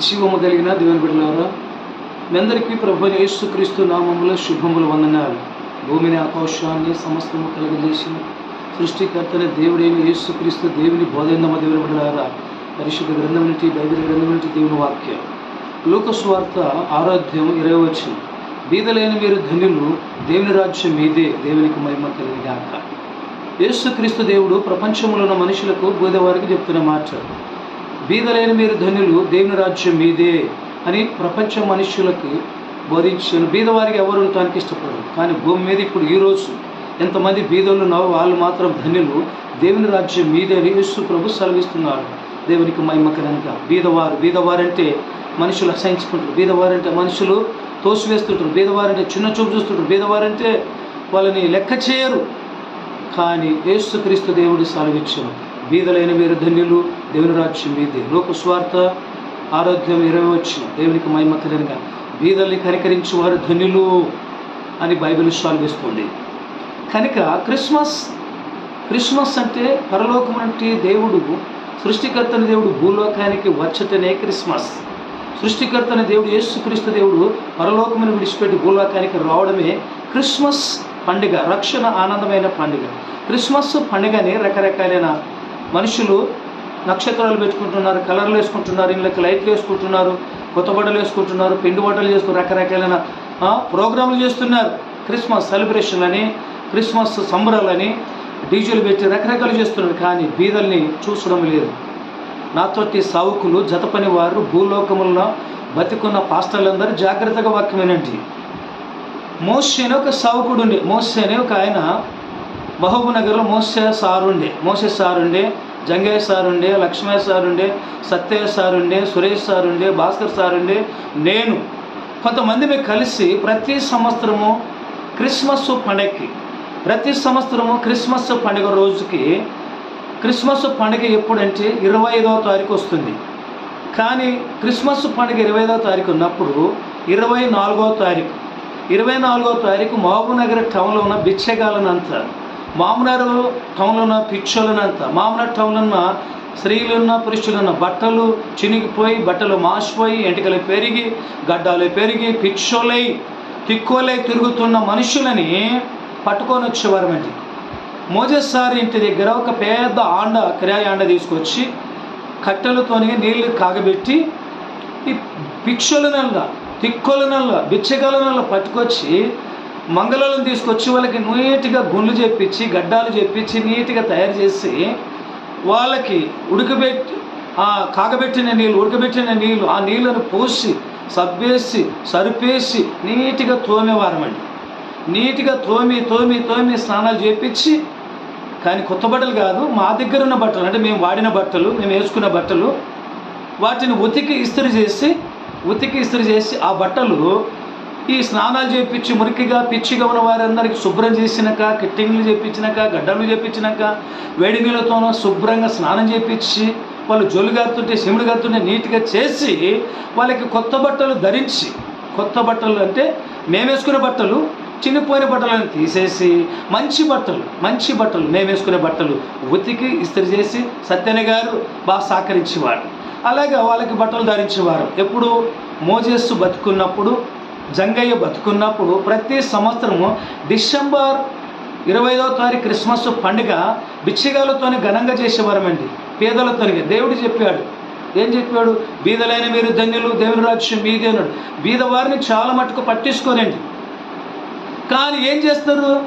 జీవము కలిగిన దేవుని బిడ్డలారా మీ అందరికీ ప్రభు యేసుక్రీస్తు నామములో శుభములు వందనాలు. భూమిని ఆకాశాన్ని సమస్తము కలుగజేసిన సృష్టికర్తనే దేవుడైన యేసుక్రీస్తు దేవుని బోధైందమ్మ దేవుని బిడ్డలారా పరిశుద్ధ గ్రంథం నుండి బైబిల్ గ్రంథం నుండి దేవుని వాక్యం. లోకస్వార్త ఆరాధ్యం ఇరవై వచ్చిన బీదలైన మీరు ధన్యులు దేవుని రాజ్యం మీదే దేవునికి మహిమ కలిగినాక యేసుక్రీస్తు దేవుడు ప్రపంచంలో ఉన్న మనుషులకు బోధవారికి చెప్తున్న మాట. బీదలైన మీరు ధనులు దేవుని రాజ్యం మీదే అని ప్రపంచ మనుష్యులకు బోధించాను. బీదవారికి ఎవరు ఉండటానికి ఇష్టపడరు. కానీ భూమి మీద ఇప్పుడు ఈరోజు ఎంతమంది బీదలు ఉన్నావో వాళ్ళు మాత్రం ధన్యులు దేవుని రాజ్యం మీదే అని యేసు ప్రభు సెలవిస్తున్నాడు దేవునికి మహిమ కనుక బీదవారు బీదవారంటే మనుషులు అసహించుకుంటారు. బీదవారంటే మనుషులు తోసివేస్తుంటారు. బీదవారంటే చిన్న చూపు చూస్తుంటారు. బీదవారంటే వాళ్ళని లెక్క చేయరు. కానీ యేసుక్రీస్తు దేవుడు సెలవిచ్చాను బీదలైన మీరు ధన్యులు దేవుని రాజ్యం మీదే. లోక స్వార్థ ఆరోగ్యం ఇరవై వచ్చిన దేవునికి మహిమ కలిగినగా బీదల్ని కనికరించి వారు ధనులు అని బైబిల్ సెలవిస్తుంది. కనుక క్రిస్మస్ క్రిస్మస్ అంటే పరలోకం అంటే దేవుడు సృష్టికర్తన దేవుడు భూలోకానికి వచ్చటనే క్రిస్మస్. సృష్టికర్తన దేవుడు యేసుక్రీస్తు దేవుడు పరలోకమును విడిచిపెట్టి భూలోకానికి రావడమే క్రిస్మస్ పండుగ రక్షణ ఆనందమైన పండుగ. క్రిస్మస్ పండుగని రకరకాలైన మనుషులు నక్షత్రాలు పెట్టుకుంటున్నారు కలర్లు వేసుకుంటున్నారు ఇళ్ళకి లైట్లు వేసుకుంటున్నారు కొత్త బట్టలు వేసుకుంటున్నారు పిండి బట్టలు చేసుకుని రకరకాలైన ప్రోగ్రాములు ప్రోగ్రాంలు చేస్తున్నారు. క్రిస్మస్ సెలబ్రేషన్లని క్రిస్మస్ సంబరాలని డీజేలు పెట్టి రకరకాలు చేస్తున్నారు. కానీ బీదల్ని చూసడం లేదు. నాతోటి సావుకులు జతపని వారు భూలోకముల్లో బతికున్న పాస్టర్లందరూ జాగ్రత్తగా వాక్యమేనండి మోసే అనే ఒక సావుకుడు ఉండే మోసే అనే ఒక ఆయన మహబూబ్ నగర్లో మోసే సారుండే. ఉండే మోసే సారుండే. ఉండే జంగయ్య సార్ ఉండే లక్ష్మయ్య సార్ ఉండే సత్యయ్య సార్ ఉండే సురేష్ సార్ ఉండే భాస్కర్ సార్ ఉండే నేను కొంతమంది మేము కలిసి ప్రతి సంవత్సరము క్రిస్మస్ పండగకి ప్రతి సంవత్సరము క్రిస్మస్ పండుగ రోజుకి క్రిస్మస్ పండుగ ఎప్పుడంటే ఇరవై ఐదవ తారీఖు వస్తుంది. కానీ క్రిస్మస్ పండుగ ఇరవై ఐదవ తారీఖు ఉన్నప్పుడు ఇరవై నాలుగవ తారీఖు ఇరవై నాలుగవ తారీఖు మహబూబ్నగర్ టౌన్లో ఉన్న బిచ్చగాలనంత మామనగర్ టౌన్లో ఉన్న పిచ్చోలనంత మామనగర్ టౌన్లో ఉన్న స్త్రీలున్న పురుషులున్న బట్టలు చినిగిపోయి బట్టలు మాసిపోయి ఎంటికలు పెరిగి గడ్డాలు పెరిగి పిచ్చోలై తిక్కోలై తిరుగుతున్న మనుషులని పట్టుకొని వచ్చేవారమండి. మోజెస్ సార్ ఇంటి దగ్గర ఒక పెద్ద ఆండ కిరాయి ఆండ తీసుకొచ్చి కట్టెలతోని నీళ్ళు కాగబెట్టి ఈ పిక్షల నల్ల తిక్కుల నల్ల బిచ్చగల నల్ల పట్టుకొచ్చి మంగళలను తీసుకొచ్చి వాళ్ళకి నీట్గా గుండ్లు చేపించి గడ్డాలు చేపించి నీట్గా తయారు చేసి వాళ్ళకి ఉడకబెట్టి ఆ కాగబెట్టిన నీళ్ళు ఉడకబెట్టిన నీళ్ళు ఆ నీళ్ళను పోసి సబ్బేసి సరిపేసి నీట్గా తోమేవారమండి నీట్గా తోమి తోమి తోమి స్నానాలు చేపించి కానీ కొత్త బట్టలు కాదు మా దగ్గర ఉన్న బట్టలు అంటే మేము వాడిన బట్టలు మేము వేసుకున్న బట్టలు వాటిని ఉతికి ఇస్త్రీ చేసి ఉతికి ఇస్త్రీ చేసి ఆ బట్టలు ఈ స్నానాలు చేపించి మురికిగా పిచ్చిగా ఉన్న వారందరికీ శుభ్రం చేసినాక కిట్టింగ్లు చేపించినాక గడ్డలు చేపించినాక వేడి నీళ్ళతోనో శుభ్రంగా స్నానం చేపించి వాళ్ళు జొల్లు గారుతుంటే సిమిడు గారుతుంటే నీట్గా చేసి వాళ్ళకి కొత్త బట్టలు ధరించి కొత్త బట్టలు అంటే మేము వేసుకునే బట్టలు చినిపోయిన బట్టలను తీసేసి మంచి బట్టలు మంచి బట్టలు మేము వేసుకునే బట్టలు ఉతికి ఇస్త్రీ చేసి సత్యన గారు బాగా సహకరించేవారు. అలాగే వాళ్ళకి బట్టలు ధరించేవారు. ఎప్పుడు మోజేస్తూ బతుకున్నప్పుడు జంగయ్య బతుకున్నప్పుడు ప్రతి సంవత్సరము డిసెంబర్ ఇరవై ఐదవ తారీఖు క్రిస్మస్ పండుగ బిచ్చిగాలతోని ఘనంగా చేసేవారమండి. పేదలతో దేవుడు చెప్పాడు. ఏం చెప్పాడు? బీదలైన మీరు ధన్యులు దేవుని రాజ్యం మీదే అన్నాడు. బీదవారిని చాలా మటుకు పట్టించుకోనండి కానీ ఏం చేస్తారు?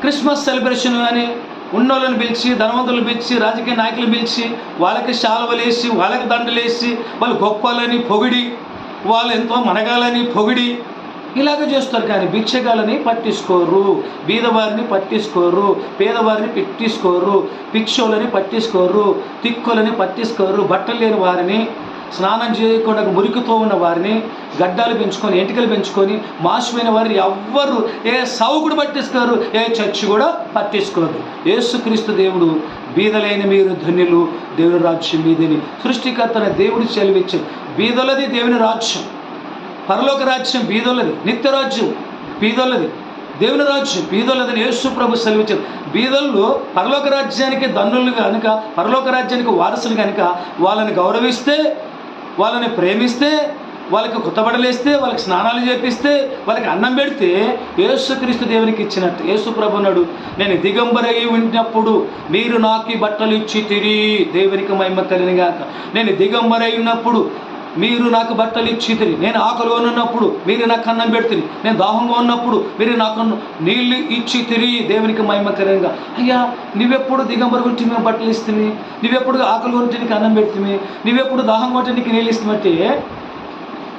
క్రిస్మస్ సెలబ్రేషన్ అని ఉన్నోళ్ళని పిలిచి ధనవంతులను పిలిచి రాజకీయ నాయకులను పిలిచి వాళ్ళకి శాలువలేసి వాళ్ళకి దండలేసి వాళ్ళు గొప్పలని పొగిడి వాళ్ళు ఎంతో మనగాలని పొగిడి ఇలాగ చేస్తారు కానీ భిక్షగాలని పట్టించుకోరు బీదవారిని పట్టించుకోరు పేదవారిని పెట్టించుకోరు భిక్షులని పట్టించుకోరు తిక్కులని పట్టించుకోరు బట్టలు లేని వారిని స్నానం చేయకుండా మురికితో ఉన్న వారిని గడ్డాలు పెంచుకొని ఎంటికలు పెంచుకొని మాసిపోయిన వారిని ఎవ్వరు ఏ సావుకుడు పట్టించుకోరు ఏ చర్చి కూడా పట్టించుకోరు. ఏసుక్రీస్తు దేవుడు బీదలైన మీరు ధన్యులు దేవుని రాజ్యం మీదని సృష్టికర్తన దేవుడు చెలివించారు బీదలది దేవుని రాజ్యం. పరలోక రాజ్యం బీదోలది నిత్య రాజ్యం దేవుని రాజ్యం బీదోలదని యేసు ప్రభు సెలవిచ్చారు బీదళ్ళు పరలోక రాజ్యానికి దన్నులు కనుక పరలోక రాజ్యానికి వారసులు కనుక వాళ్ళని గౌరవిస్తే వాళ్ళని ప్రేమిస్తే వాళ్ళకి కొత్తబడలేస్తే వాళ్ళకి స్నానాలు చేపిస్తే వాళ్ళకి అన్నం పెడితే యేసుక్రీస్తు దేవునికి ఇచ్చినట్టు. యేసు ప్రభున్నాడు నేను దిగంబరై ఉన్నప్పుడు మీరు నాకు బట్టలు ఇచ్చి తిరిగి దేవునికి మహిమ కలిగినగాక. నేను దిగంబరై ఉన్నప్పుడు మీరు నాకు బట్టలు ఇచ్చితిరి. నేను ఆకలి ఉన్నప్పుడు మీరు నాకు అన్నం పెడుతుంది నేను దాహంగా ఉన్నప్పుడు మీరు నాకు నీళ్ళు ఇచ్చి తిరిగి దేవునికి మహిమ అయ్యా నువ్వెప్పుడు దిగంబర గురించి మేము బట్టలు ఇస్తుంది నువ్వెప్పుడు ఆకలి గురించి నీకు అన్నం పెడుతుంది నువ్వెప్పుడు దాహంగా ఉంటే నీకు నీళ్ళు ఇస్తామంటే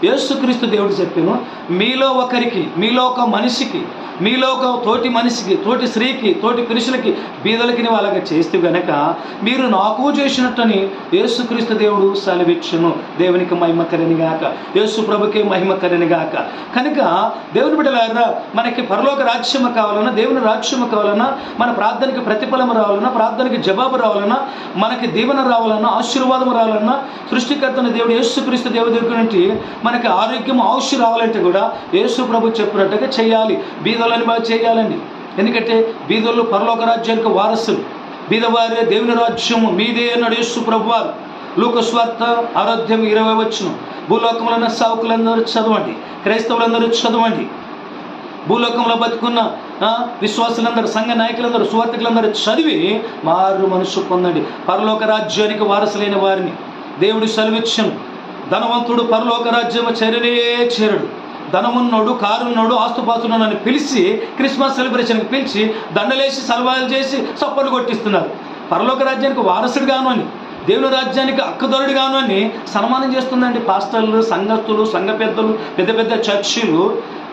యేసుక్రీస్తు దేవుడు చెప్పాను మీలో ఒకరికి మీలో ఒక మనిషికి మీలో ఒక తోటి మనిషికి తోటి స్త్రీకి తోటి పురుషులకి బీదలకి నీవు అలాగ చేస్తే గనక మీరు నాకు చేసినట్టని యేసుక్రీస్తు దేవుడు సెలవిచ్చును. దేవునికి మహిమ గాక. యేసు ప్రభుకి మహిమ గాక. కనుక దేవుని బిడ్డలారా మనకి పరలోక రాజ్యము కావాలన్నా దేవుని రాజ్యము కావాలన్నా మన ప్రార్థనకి ప్రతిఫలం రావాలన్నా ప్రార్థనకి జవాబు రావాలన్నా మనకి దీవెన రావాలన్నా ఆశీర్వాదం రావాలన్నా సృష్టికర్తన దేవుడు యేసుక్రీస్తు దేవుడి దగ్గర నుండి మనకి ఆరోగ్యం ఔషి రావాలంటే కూడా యేసు ప్రభు చెప్పినట్టుగా చేయాలి చేయాలని బాగా చేయాలండి. ఎందుకంటే బీదలు పరలోక రాజ్యానికి వారసులు. బీదవారే దేవుని రాజ్యము మీదే అన్నాడు యేసు ప్రభు ఆరోగ్యం ఇరవై వచ్చును భూలోకంలో ఉన్న సావుకులందరూ చదవండి. క్రైస్తవులందరూ చదవండి. భూలోకంలో బతుకున్న విశ్వాసులందరూ సంఘ నాయకులందరూ సువార్థకులందరూ చదివి మారు మనసు పొందండి. పరలోక రాజ్యానికి వారసులైన వారిని దేవుడు సెలవిచ్చను ధనవంతుడు పరలోక రాజ్యము చేరనే చేరడు. ధనమున్నోడు కారున్నోడు ఆస్తుపాస్తున్నోడు అని పిలిచి క్రిస్మస్ సెలబ్రేషన్కి పిలిచి దండలేసి సలవాలు చేసి సప్పలు కొట్టిస్తున్నారు. పరలోక రాజ్యానికి వారసుడు గాను అని దేవుని రాజ్యానికి అక్కదొరుడు గాను అని సన్మానం చేస్తుందండి పాస్టర్లు సంఘస్థులు సంఘ పెద్దలు పెద్ద పెద్ద చర్చిలు.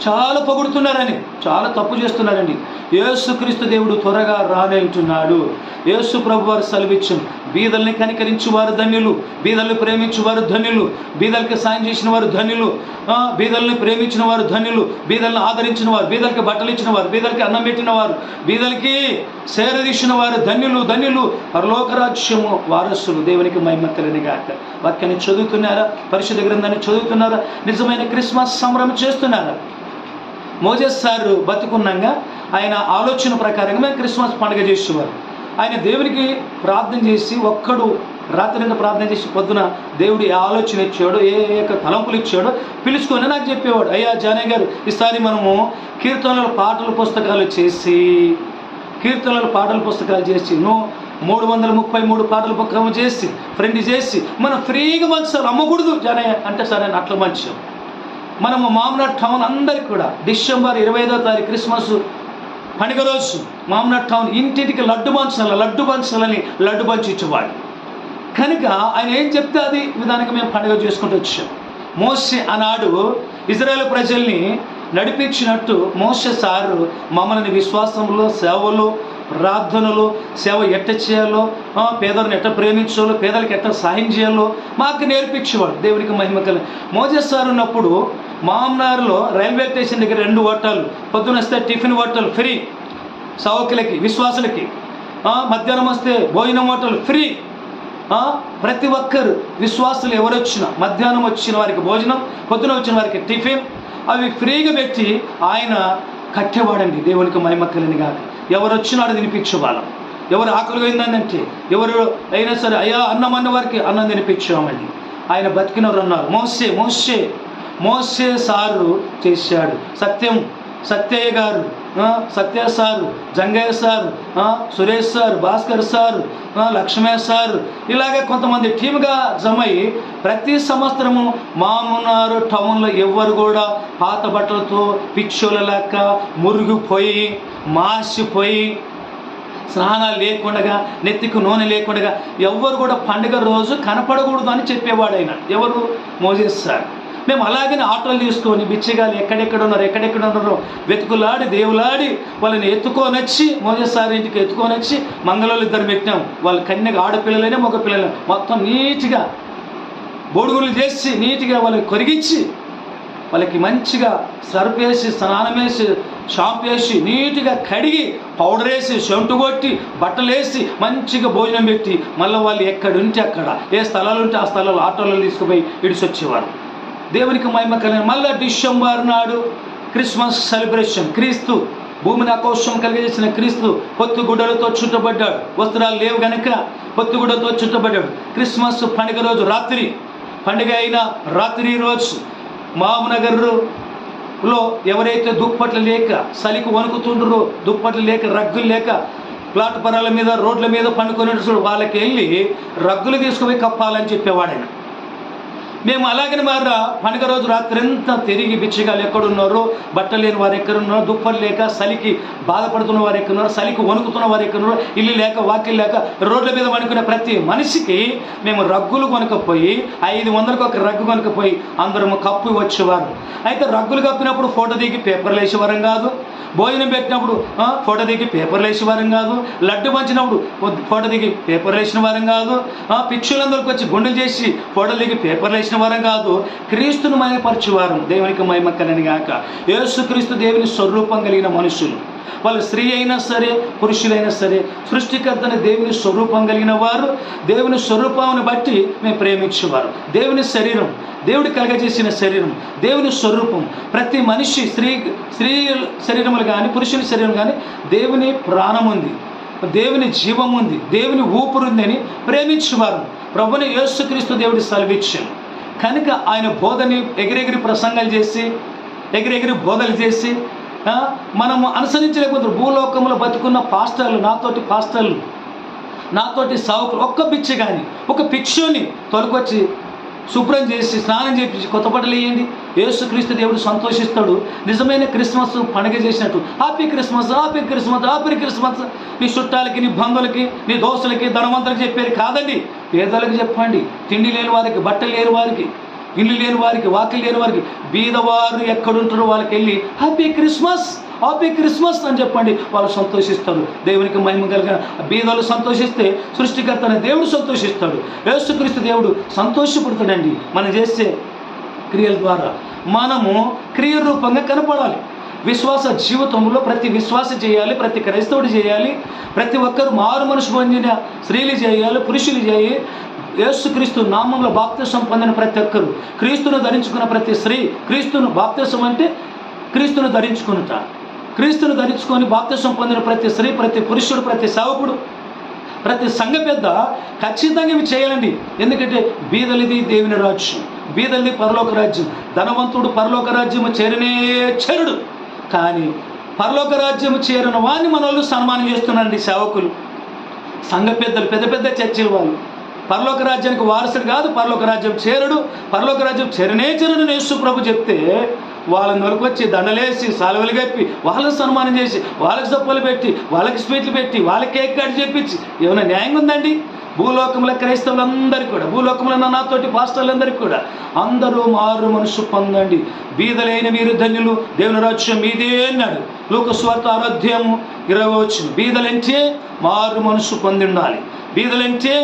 చాలా పొగుడుతున్నారని చాలా తప్పు చేస్తున్నారండి యేసుక్రీస్తు దేవుడు త్వరగా రానంటున్నాడు. యేసు ప్రభు వారు సెలవిచ్చును బీదల్ని కనికరించు వారు ధన్యులు బీదల్ని ప్రేమించు వారు ధన్యులు బీదలకి సాయం చేసిన వారు ధన్యులు బీదల్ని ప్రేమించిన వారు ధన్యులు బీదల్ని ఆదరించిన వారు బీదలకి బట్టలు ఇచ్చిన వారు బీదలకి అన్నం పెట్టిన వారు బీదలకి సేరదీసిన వారు ధన్యులు ధన్యులు పరలోకరాజ్యము వారసులు దేవునికి మహిమ గాక. వాక్యాన్ని చదువుతున్నారా? పరిశుద్ధ గ్రంథాన్ని చదువుతున్నారా? నిజమైన క్రిస్మస్ సంబరం చేస్తున్నారా? మోజెస్ సార్ బతుకున్నాగా ఆయన ఆలోచన ప్రకారంగా మేము క్రిస్మస్ పండుగ చేసేవారు. ఆయన దేవునికి ప్రార్థన చేసి ఒక్కడు రాత్రి నిండా ప్రార్థన చేసి పొద్దున దేవుడు ఏ ఆలోచన ఇచ్చాడో ఏ యొక్క తలంపులు ఇచ్చాడో పిలుచుకొని నాకు చెప్పేవాడు అయ్యా జానయ్య గారు ఈసారి మనము కీర్తనల పాటల పుస్తకాలు చేసి కీర్తనల పాటల పుస్తకాలు చేసి నో మూడు వందల ముప్పై మూడు పాటల పుస్తకం చేసి ఫ్రెండ్ చేసి మనం ఫ్రీగా మంచాలి అమ్మకూడదు జానయ్య అంటే సరే అట్లా మంచాం. మనము మామ్నాట్ టౌన్ అందరికి కూడా డిసెంబర్ ఇరవై ఐదో తారీఖు క్రిస్మస్ పండుగ రోజు మామ్నాట్ టౌన్ ఇంటింటికి లడ్డు పంచాల లడ్డు పంచాలని లడ్డు పంచి ఇచ్చేవాడు కనుక ఆయన ఏం చెప్తే అది విధానంగా మేము పండుగ చేసుకుంటూ వచ్చాం. మోసే ఆనాడు ఇజ్రాయెల్ ప్రజల్ని నడిపించినట్టు మోసే సారు మమ్మల్ని విశ్వాసంలో సేవలో ప్రార్థనలు సేవ ఎట్ట చేయాలో పేదలను ఎట్ట ప్రేమించాలో పేదలకు ఎట్ట సహాయం చేయాలో మాకు నేర్పించేవాడు. దేవునికి మహిమ కలి మోజెస్ సార్ ఉన్నప్పుడు మామనారులో రైల్వే స్టేషన్ దగ్గర రెండు హోటల్ పొద్దున వస్తే టిఫిన్ హోటల్ ఫ్రీ సౌకులకి విశ్వాసులకి. మధ్యాహ్నం వస్తే భోజనం హోటల్ ఫ్రీ. ప్రతి ఒక్కరు విశ్వాసులు ఎవరొచ్చినా మధ్యాహ్నం వచ్చిన వారికి భోజనం పొద్దున వచ్చిన వారికి టిఫిన్ అవి ఫ్రీగా పెట్టి ఆయన కట్టేవాడండి. దేవునికి మహిమ కలిని కాక ఎవరు వచ్చినాడు బాలం ఎవరు ఆకలి పోయిందంటే ఎవరు అయినా సరే అయ్యా అన్నం అన్న వారికి అన్నం తినిపించామండి ఆయన బతికినవారు ఉన్నారు మోసే మోసే మోసే సారు చేశాడు. సత్యం సత్యయ్య గారు Satya sir Jangaiah sir Suresh sir Bhaskar sir Lakshmaiah sir ఇలాగే కొంతమంది టీమ్గా జమై ప్రతి సంవత్సరము మామునారు టౌన్లో ఎవ్వరు కూడా పాత బట్టలతో పిచ్చోల లెక్క మురిగిపోయి మాసిపోయి స్నానాలు లేకుండా నెత్తికి నూనె లేకుండా ఎవ్వరు కూడా పండుగ రోజు కనపడకూడదు అని చెప్పేవాడు ఆయన ఎవరు? Moses sir. మేము అలాగనే ఆటోలు తీసుకొని బిచ్చగాలు ఎక్కడెక్కడ ఉన్నారు ఎక్కడెక్కడ ఉన్నారో వెతుకులాడి దేవులాడి వాళ్ళని ఎత్తుకొని వచ్చి మోజెస్ ఇంటికి ఎత్తుకొని వచ్చి మంగళవాళ్ళు ఇద్దరు పెట్టినాం వాళ్ళ కన్యగా ఆడపిల్లలైనా మగ పిల్లలు మొత్తం నీట్గా బోడుగులు చేసి నీట్గా వాళ్ళకి కొరిగించి వాళ్ళకి మంచిగా సర్ఫ్ వేసి స్నానం వేసి షాంపు వేసి నీట్గా కడిగి పౌడర్ వేసి షంటు కొట్టి బట్టలు వేసి మంచిగా భోజనం పెట్టి మళ్ళీ వాళ్ళు ఎక్కడుంటే అక్కడ ఏ స్థలాలు ఉంటే ఆ స్థలాలు ఆటోలో తీసుకుపోయి ఇడిచొచ్చేవారు దేవునికి మహిమ కలిగిన మళ్ళీ డిసెంబర్ నాడు. Christmas celebration. క్రీస్తు భూమిని ఆకోశం కలిగజేసిన క్రీస్తు పొత్తుగుడ్డలతో చుట్టబడ్డాడు. వస్త్రాలు లేవు కనుక పొత్తుగుడ్డతో చుట్టబడ్డాడు. క్రిస్మస్ పండుగ రోజు రాత్రి. పండుగ అయిన రాత్రి రోజు మామనగర్లో ఎవరైతే దుప్పట్లు లేక చలికి వణుకుతుండ్రో దుప్పట్లు లేక రగ్గులు లేక ప్లాట్ఫారాల మీద రోడ్ల మీద పండుకొని వాళ్ళకి వెళ్ళి రగ్గులు తీసుకుపోయి కప్పాలని చెప్పేవాడు ఆయన మేము అలాగని మారా పండుగ రోజు రాత్రి అంతా తిరిగి బిచ్చగాలు ఎక్కడున్నారో బట్టలు లేని వారు ఎక్కడున్నారో దుప్పలు లేక చలికి బాధపడుతున్న వారు ఎక్కడున్నారో చలికి వణుకుతున్న వారు ఎక్కడున్నారో ఇల్లు లేక వాకిల్ లేక రోడ్ల మీద వణుకునే ప్రతి మనిషికి మేము రగ్గులు కొనుక్కపోయి ఐదు వందలకు ఒక రగ్గు కొనకపోయి అందరం కప్పి వచ్చేవారు. అయితే రగ్గులు కప్పినప్పుడు ఫోటో దిగి పేపర్లు వేసేవారం కాదు భోజనం పెట్టినప్పుడు ఫోటో దిగి పేపర్లు వేసిన వారం కాదు లడ్డు పంచినప్పుడు ఫోటో దిగి పేపర్లు వేసిన వారం కాదు ఆ, పిచ్చులందరికి వచ్చి గుండెలు చేసి ఫోటోలు దిగి పేపర్లు వేసిన వారం కాదు క్రీస్తును మయపరచువారం దేవునికి మహిమక్కనని గాక యేసుక్రీస్తు దేవుని స్వరూపం కలిగిన మనుషులు. వాళ్ళు స్త్రీ అయినా సరే పురుషులైనా సరే సృష్టికర్తని దేవుని స్వరూపం కలిగిన వారు దేవుని స్వరూపాన్ని బట్టి మేము ప్రేమించేవారు. దేవుని శరీరం దేవుడి కలగజేసిన శరీరం దేవుని స్వరూపం. ప్రతి మనిషి స్త్రీ స్త్రీ శరీరములు కానీ పురుషుని శరీరం కానీ దేవుని ప్రాణం ఉంది. దేవుని జీవం ఉంది. దేవుని ఊపిరుందని ప్రేమించేవారు. ప్రభుని యేసుక్రీస్తు దేవుడి సెలవిచ్చాను కనుక ఆయన బోధని ఎగిరెగిరి ప్రసంగాలు చేసి ఎగిరెగిరి బోధలు చేసి ఆ, మనము అనుసరించలేకపోతే భూలోకంలో బతుకున్న పాస్టర్లు నాతోటి పాస్టర్లు నాతోటి సావుకులు ఒక్క పిచ్చి కానీ ఒక పిచ్చోని తొలకొచ్చి శుభ్రం చేసి స్నానం చేపించి కొత్త బట్టలు వేయండి. యేసుక్రీస్తు దేవుడు సంతోషిస్తాడు. నిజమైన క్రిస్మస్ పండుగ చేసినట్టు. Happy Christmas happy Christmas happy Christmas. నీ చుట్టాలకి నీ బంధువులకి నీ దోస్తులకి ధనవంతులకి చెప్పేది కాదండి. పేదలకు చెప్పండి. తిండి లేని వారికి బట్టలు లేని వారికి. ఇల్లు లేని వారికి వాకిలు లేని వారికి బీదవారు ఎక్కడుంటారో వాళ్ళకి వెళ్ళి హ్యాపీ క్రిస్మస్ హ్యాపీ క్రిస్మస్ అని చెప్పండి. వాళ్ళు సంతోషిస్తారు. దేవునికి మహిమ కలిగిన బీదలు సంతోషిస్తే సృష్టికర్త దేవుడు సంతోషిస్తాడు. యేసుక్రీస్తు దేవుడు సంతోషపడతాడండి. మనం చేసే క్రియల ద్వారా మనము క్రియ రూపంగా కనపడాలి. విశ్వాస జీవితంలో ప్రతి విశ్వాస చేయాలి ప్రతి క్రైస్తవుడు చేయాలి ప్రతి ఒక్కరు మారు మనసు పొందిన స్త్రీలు చేయాలి పురుషులు చేయాలి యేసుక్రీస్తు నామంలో బాప్తిసం పొందిన ప్రతి ఒక్కరు. క్రీస్తును ధరించుకున్న ప్రతి స్త్రీ క్రీస్తును బాప్తిసం అంటే క్రీస్తును ధరించుకునుట. క్రీస్తును ధరించుకొని బాప్తిసం పొందిన ప్రతి స్త్రీ ప్రతి పురుషుడు ప్రతి సేవకుడు ప్రతి సంఘ పెద్ద ఖచ్చితంగా ఇవి చేయాలండి. ఎందుకంటే బీదలిది దేవుని రాజ్యం. బీదలిది పరలోక రాజ్యం. ధనవంతుడు పరలోక రాజ్యము చేరనే చేరుడు. కానీ పరలోక రాజ్యము చేరిన వాడిని మన వాళ్ళు సన్మానం చేస్తున్నారండి సేవకులు. సంఘ పెద్దలు పెద్ద పెద్ద చర్చిల వాళ్ళు. పరలోక రాజ్యానికి వారసుడు కాదు పరలోక రాజ్యం చేరడు. పరలోక రాజ్యం చేరనే చేరడు యేసు ప్రభు చెప్తే వాళ్ళని వచ్చి దండలేసి సాలవలు కప్పి వాళ్ళని సన్మానం చేసి వాళ్ళకి సప్పలు పెట్టి వాళ్ళకి స్వీట్లు పెట్టి వాళ్ళకి కేక్ కట్ చెప్పించి ఏమైనా న్యాయంగా ఉందండి? భూలోకంలో క్రైస్తవులందరికీ కూడా భూలోకంలో నాతోటి పాస్టర్లందరికీ కూడా అందరూ మారు మనసు పొందండి. బీదలైన వీరు ధన్యులు దేవుని రాజ్యం మీదే అన్నాడు. లోకస్వార్థ ఆరోగ్యము ఇరవై వచ్చిన బీదలంటే మారు మనసు పొంది ఉండాలి. బీదలంటే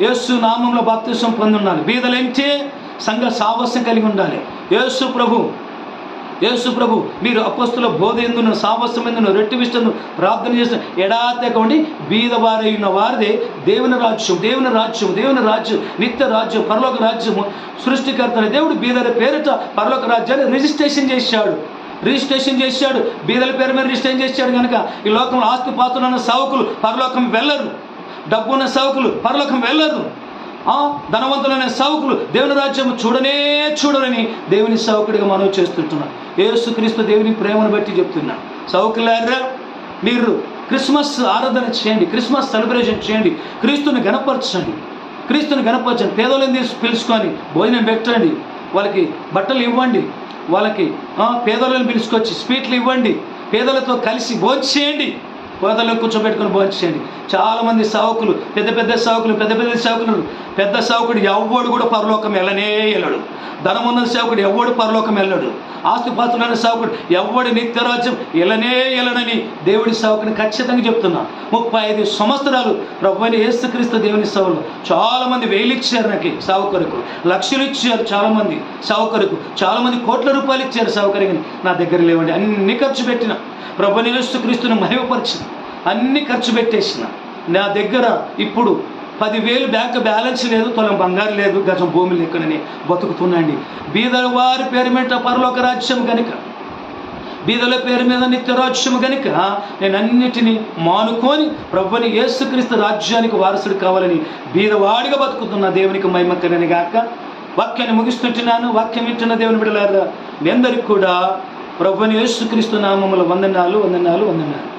యేసు నామంలో బాప్తిసం పొంది ఉండాలి బీదలంటే? సంఘ సావస్యం కలిగి ఉండాలి. యేసు ప్రభు యేసు ప్రభు మీరు అపస్తుల బోధ ఎందును సావస్యం ఎందును రెట్టివిష్టను ప్రార్థన చేసిన ఎడాతకండి బీదవారై ఉన్న వారిదే దేవుని రాజ్యం దేవుని రాజ్యం దేవుని రాజ్యం నిత్య రాజ్యం పరలోక రాజ్యము. సృష్టికర్తని దేవుడు బీదల పేరిట పరలోక రాజ్యాన్ని రిజిస్ట్రేషన్ చేశాడు. రిజిస్ట్రేషన్ చేశాడు. బీదల పేరు మీద రిజిస్ట్రేషన్ చేశాడు కనుక ఈ లోకంలో ఆస్తి పాత్రులున్న సావుకులు పరలోకం వెళ్ళరు. డబ్బున్న సేవకులు పరలోకం వెళ్ళరు ధనవంతులైన సేవకులు దేవుని రాజ్యం చూడనే చూడరని దేవుని సేవకుడిగా మనం చేస్తుంటున్నాం ఏసుక్రీస్తు దేవుని ప్రేమను బట్టి చెప్తున్నా సావుకులారా మీరు క్రిస్మస్ ఆరాధన చేయండి క్రిస్మస్ సెలబ్రేషన్ చేయండి క్రీస్తుని గణపరచండి. క్రీస్తుని గణపరచండి పేదలను తీసి పిలుచుకొని భోజనం పెట్టండి వాళ్ళకి బట్టలు ఇవ్వండి వాళ్ళకి పేదోళ్ళని పేదలను పిలుచుకొచ్చి స్వీట్లు ఇవ్వండి పేదలతో కలిసి భోజనం చేయండి. కోతలో కూర్చోబెట్టుకుని భోజనం చేయండి. చాలామంది సావుకులు పెద్ద పెద్ద సావుకులు పెద్ద పెద్ద సావుకులు పెద్ద సావకుడు ఎవ్వడు కూడా పరలోకం వెళ్ళనే వెళ్ళడు. ధనమున్న సేవకుడు ఎవ్వడు పరలోకం వెళ్ళడు. ఆస్తిపాత్రులైన సేవకుడు ఎవ్వడు నిత్యరాజ్యం వెళ్ళనే వెళ్ళడని దేవుడి సేవకుని ఖచ్చితంగా చెప్తున్నా. ముప్పై ఐదు సంవత్సరాలు ప్రభుని యేసుక్రీస్తు దేవుని సేవలు చాలామంది వేలిచ్చారు నాకు సావుకరకు లక్షలు ఇచ్చారు చాలామంది సావుకరకు చాలామంది కోట్ల రూపాయలు ఇచ్చారు సావకరికి నా దగ్గర లేవండి. అన్ని ఖర్చు పెట్టిన. ప్రభుని యేసుక్రీస్తుని మహిమపరిచిన అన్ని ఖర్చు పెట్టేసిన. నా దగ్గర ఇప్పుడు పదివేలు బ్యాంక్ బ్యాలెన్స్ లేదు తొలం బంగారు లేదు గజం భూమి లేకనని బతుకుతున్నాండి. బీదల వారి పేరు మీద పరలోక రాజ్యం కనుక బీదల పేరు మీద నిత్యరాజ్యం కనుక నేను అన్నిటినీ మానుకొని ప్రభుని యేసుక్రీస్తు రాజ్యానికి వారసుడు కావాలని బీదవాడిగా బతుకుతున్న దేవునికి మైమక్కనని గాక వాక్యాన్ని ముగిస్తుంటున్నాను వాక్యం వింటున్న దేవుని బిడలారా మీ అందరికి కూడా ప్రభుని యేసుక్రీస్తు నామముల వందనాలు వందనాలు వందనాలు.